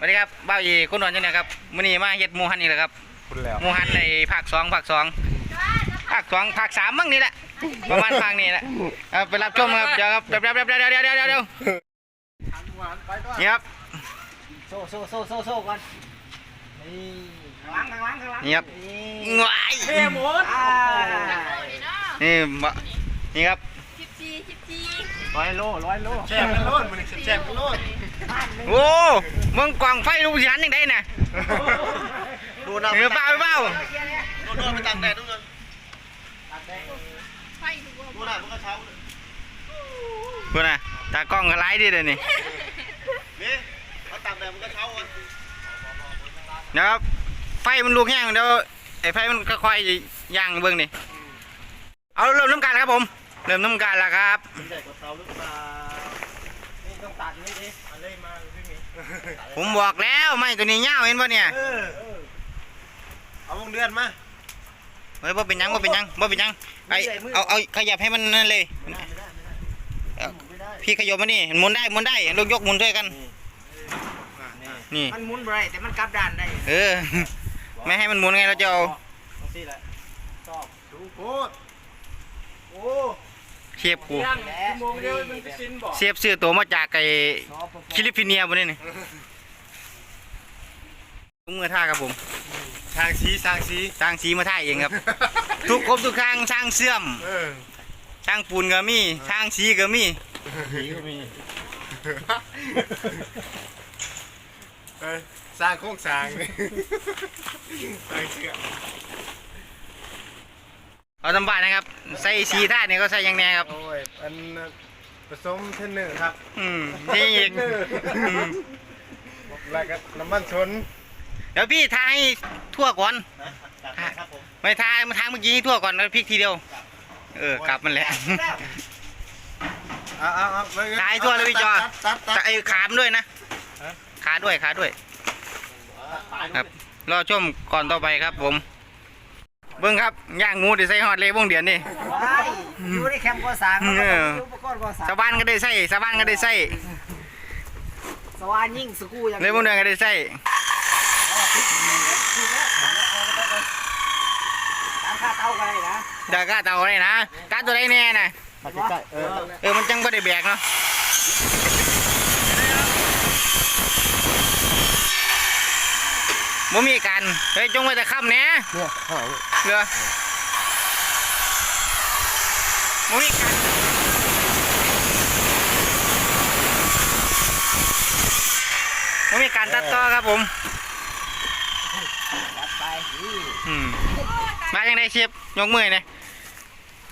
สวัสดีครับบ้าอีคุณนวลจังนะครับมื้อนี้มาเฮ็ดหมูหันนี่แหละครับคุณแล้วหมูหันในภาคสองภาคสองภาคสองภาคสามมั่งนี่แหละประมาณภาคนี้แหละครับไปรับชมครับเดี๋ยวครับเดี๋ยวเดี๋ยวเดี๋ยวเดี๋ยวเดี๋ยวเดี๋ยวนี่ครับโซ่โซ่โซ่โซ่โซ่ก่อนนี่ครับงวยเทมดนี่นี่ครับร้อยโลร้อยโลแจกกันโลดมันแจกกันโลดโอ้ มึงกวางไฟลูกยันยังได้น่ะดูนะเออเปล่าเปล่าดูนะไปตากแดดทุกคนไฟดูว่าดูนะมันก็เช้าคุณน่ะตากล้องก็ไลฟ์ดิเดี๋ยวนี้นี่มาตากแดดมันก็เช้ากันนะครับไฟมันลุกแห้งเดี๋ยวไอ้ไฟมันค่อยๆย่างเบื้องนี่เอาเริ่มน้ำการแล้วครับผม เริ่มน้ำการแล้วครับ ผมบอกแล้วไม่ตัวนี้เง่าวเห็นป่ะเนี่ยเออเอาวงเดือนมาเฮ้ยบ่เป็นหยังบ่เป็นหยังบ่เป็นหยังไอเอาเอาขยับให้มันนั่นเลยเอาพี่ขยับมานี่หมุนได้หมุนได้ลูกยกหมุนด้วยกัน นี่ มันหมุนบ่ได้แต่มันกลับด้านได้เออ ไม่ให้มันหมุนไงเราจะเอาเอาสิแหละชอบดูโคตรโอ้ เทียบกูชั่วโมงเดียวมันจะสิ้นบ่เสียบซื้อตัวมาจากไอ้ชอบพอๆคิลิฟิเนียบนนี่นี่ทุกมือท่าครับผมทางสีทางสีสร้างสีมาท่าเองครับ ทุกครบทุกครั้งช่างเสื่อมเออช่างปูนก็มีช่างสีก็มีสีก็มีเออสร้างโครงสร้างนี่สร้างเชือก เอาตำบานนะครับ ใส่สีท่านี่ก็ใส่อยังแน่ครับ โอ้ยอันผสมเทนเนอร์ครับอืมนี่อีกอืมแล้วก็น้ำมันชนเดี๋ยวพี่ทาให้ทั่วก่อนครับผมไม่ทามาทางเมื่อกี้ให้ทั่วก่อนแล้วพริกทีเดียว เออกลับมันแหละ เอาเอาเอาขายทั่วเลยพี่จอ ตัดตัดแต่ไอ้ขามด้วยนะขาด้วยขาด้วย ครับ รอชมก่อนต่อไปครับผม เบิ้งครับย่างหมูได้ใส่ฮอดเลยบ้งเดือนนี่ว้ายอยู่ในแคมป์ก่อสร้างมันก็ต้องมีอุปกรณ์ก่อสร้างสะบานก็ได้ใส่สะบานก็ได้ใส่สว่านยิ่งสกูอย่างเลยบ้งเดือนก็ได้ใส่ตามค่าเตากันเลยนะเดี๋ยวก็เตาอะไรนะการตัวใดแน่น่ะมาใกล้ๆเออเออมันจังก็ได้แบกเนาะ บ่มีกันเฮ้ยจงไว้แต่ค่ำแหน่เนี่ยข้างหลังเหลือบ่มีกันบ่มีการตัดต่อครับผมจัดไปนี่อืมมาจังไดเชฟยกมือหน่อย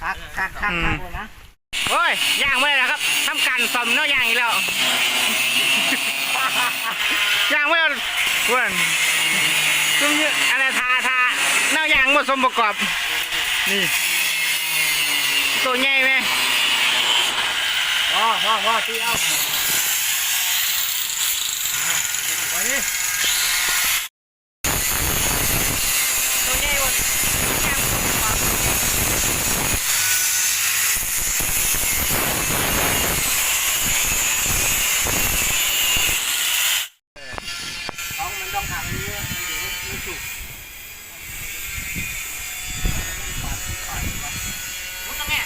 คักคักคักคักเลยนะโอ้ยย่างไม่ได้แล้วครับทำการซ่อมเนาะย่างอีกแล้ว ย่างไม่ได้เพื่อน ซุ้มเยอะอะไรทาทาเน่าะย่างหมดสมประกอบ นี่ ตัวใหญ่ไหมว้าวว้าวว้าวตีเอาไปนี่ ตัวใหญ่หมดย่างบ่สมประกอบ ของมันต้องขังนี้เดี๋ยวมันสุกมุดนะแม่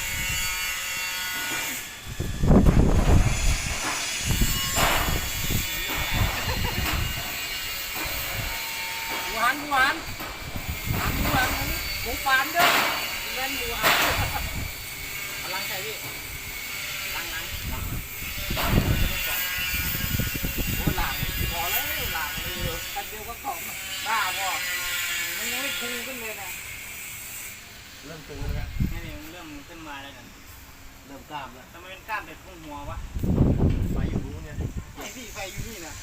หวานหวานหวานหวานหมูปานเด้อเล่นหมูหันพลังใจพี่ลังลังลังโอ้หลังพอแล้วหลังเลยกันเดียวก็ของบ้าพอมันยังไม่พุงขึ้นเลยนะเริ่มตึงแล้วนี่นี่มันเริ่มขึ้นมาแล้วกันเริ่มกล้ามแล้วทำไมเป็นกล้ามเป็นพุ่งหัววะไฟอยู่รู้เนี่ยไอพี่ไฟอยู่นี่นะ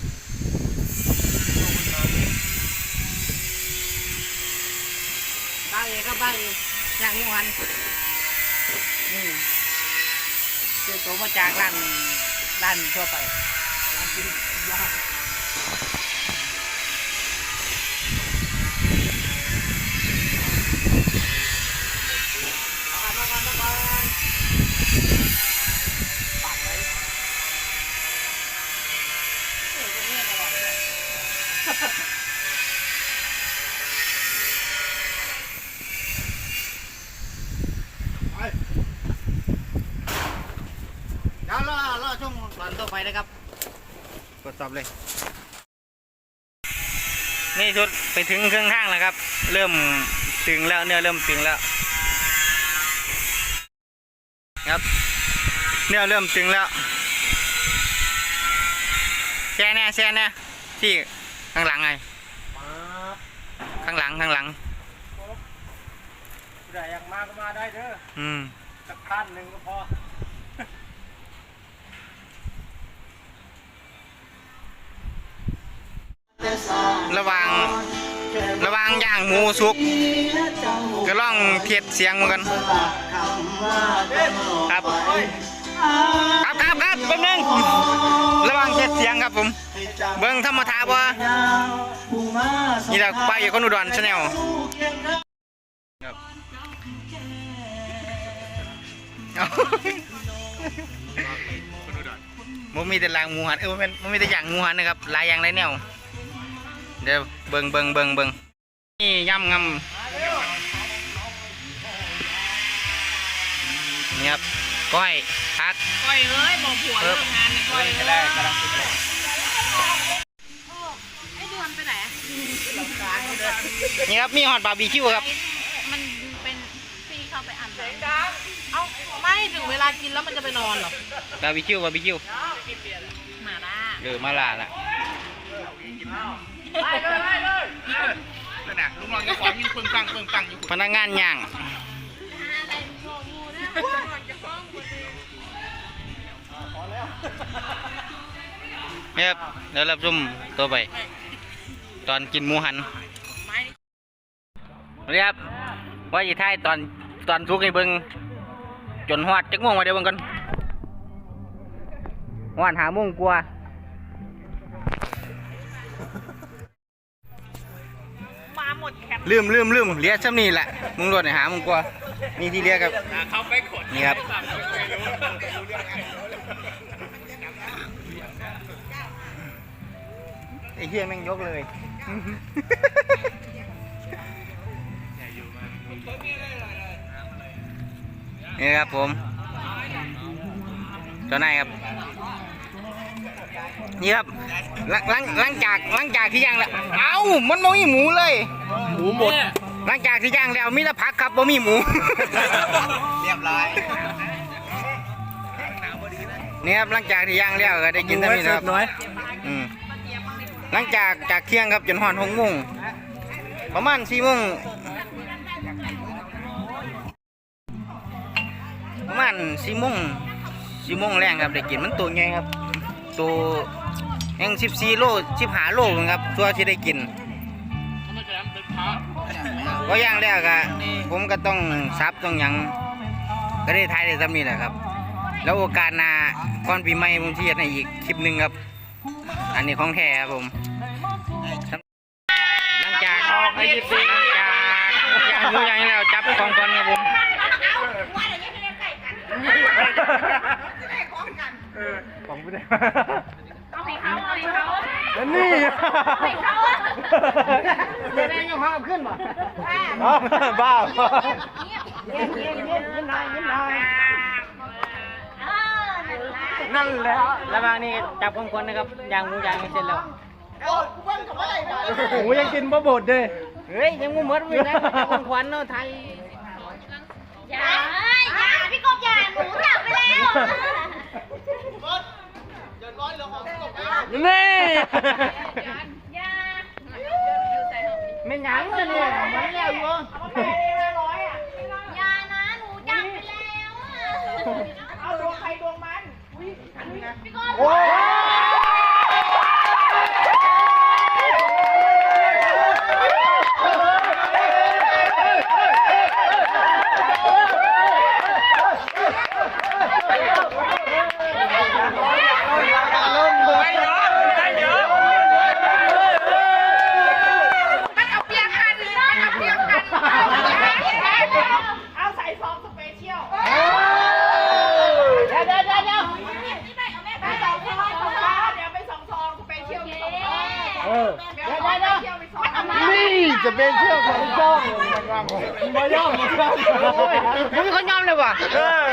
บ้าเอก็บ้าเองย่างหมูหันนี่คือตัวมาจากร้านร้านทั่วไปร้านกินย่างเอาก่อนเอาก่อนเอาก่อนปักไว้เออตรงนี้อร่อยเลย เดี๋ยวรอรอช่วง ตอนต่อไปนะครับ ตรวจสอบเลย นี่ชุดไปถึงเครื่องทางแล้วครับ เริ่มตึงแล้วเนื้อเริ่มตึงแล้ว ครับ เนื้อเริ่มตึงแล้วแช่แน่แช่แน่ที่ข้างหลังไงมาบข้างหลังข้างหลังผู้ใดอยากมาก็มาได้เด้อ อืมสักท่านหนึ่งก็พอ ระหวังระหวังย่างหมูสุก ก็ล่องเทียดเสียงเหมือนกัน ครับ ครับครับครับแป๊บนึงระหวังเทียดเสียงครับผม เบิ้งธรรมทาบ่นี่แหละไปอยู่คนอุดรชาแนลครับมันมีแต่ลางหมูหันเออมันมันมีแต่อย่างหมูหันนะครับลายอย่างหลายแนว ดี๋ยวเบิ่งเบิ่งเบิ่งเบิ่งนี่ย่ำงำนี่ครับก้อยพักก้อยเอ้ยบอกผัวเลิกงานในก้อยเอ้ยกำลังติดเลยไอ้ดวนไปไหนอะนี่ครับมีฮอตบาร์บีคิวครับ มันเป็นพี่เข้าไปอ่านเลยเอ้าไม่ถึงเวลากินแล้วมันจะไปนอนเหรอบาร์บีคิวบาร์บีคิวหมาล่าหรือมาลาละ ได้เลยได้เลยนั่นน่ะลุงลองจะขอยิงปึ้งปังปึ้งปังอยู่พนักงานย่างนี่ครับเดี๋ยวรับชมตัวไป ตอนกินหมูหันไม้เรียบว่าจะท้ายตอนตอนทุกให้เบิ่งจนฮอดจักม่วงมาเดี๋ยวเบิ่งกันฮอดหามุ่งกลัว ลืมลืมลืมเหลียซ้ำนี่แหละมึงรถหามึงกลัวนี่ที่เรียกครับเขาไปขดนี่ครับไอ้เหี้ยแม่งยกเลยนี่ครับผมเจ้านายครับ นี่ครับหลังหลังหลังจากหลังจากที่ย่างแล้ว เอ้ามันไม่มีหมูเลย หมูหมด หลังจากที่ย่างแล้วมีแต่ผักครับบ่มีหมู เรียบร้อยนี่ครับหลังจากที่ย่างแล้วก็ได้กินเท่านี้นะครับน้อยอืมหลังจากจากเที่ยงครับจนหอนหกโมงประมาณสี่โมงประมาณสี่โมงสี่โมงแรงครับได้กินมันตัวใหญ่ครับ ตัวยังสิบสี่โลสิบหาโลครับตัวที่ได้กินก็ย่างแล้วก็ผมก็ต้องซับต้องหยังก็ได้ทายได้ซ้ำนี่แหละครับ แล้วโอกาสหน้าก่อนปีใหม่ผมจะเฮ็ดให้อีกคลิปหนึ่งครับ อันนี้ของแท้ครับผมหลังจากออกไม่กี่สีหลังจากย่างหมูย่างแล้วจับของก่อนครับผม ของผู้ใดเอาให้เขาเอาให้เขาแล้วนี่ให้เขาอะจะได้ยังห้ามขึ้นบ่บ้าเงียบเงียบเงียบยิ้มหน่อยยิ้มหน่อยเออนั่นแหละนั่นแหละระหว่างนี้จับของก่อนนะครับย่างหมูย่างเสร็จแล้วหมูยังกินบ่บดเลยเฮ้ยยังมูหมดเลยนะจับของขวัญเนาะไทยอย่าอย่าพี่กบอย่าหนูจับไปแล้ว นี่อย่าไม่หยังเลยเนี่ยมันแล้วอยู่อย่านะหนูจับไปแล้วอะเอาดวงใครดวงมันพี่กบโอ้เจะเป็นเชือกของเจ้ามาย่อมมาย่อมมึงเขายอมเลยว่ะเออ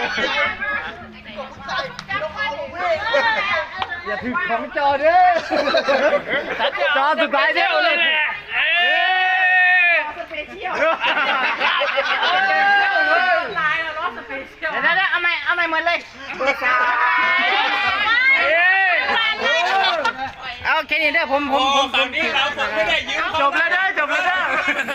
อย่าถึงของจอเด้อจอสุดท้ายเดียวเลยสเปเชียลเดี๋ยวเดี๋ยวเอาใหม่เอาใหม่หมดเลยเอา แค่นี้เด้อผมผมผมฝั่งนี้เราฝั่งไม่ได้ยืมจบแล้วเด้อจบแล้วเด้อ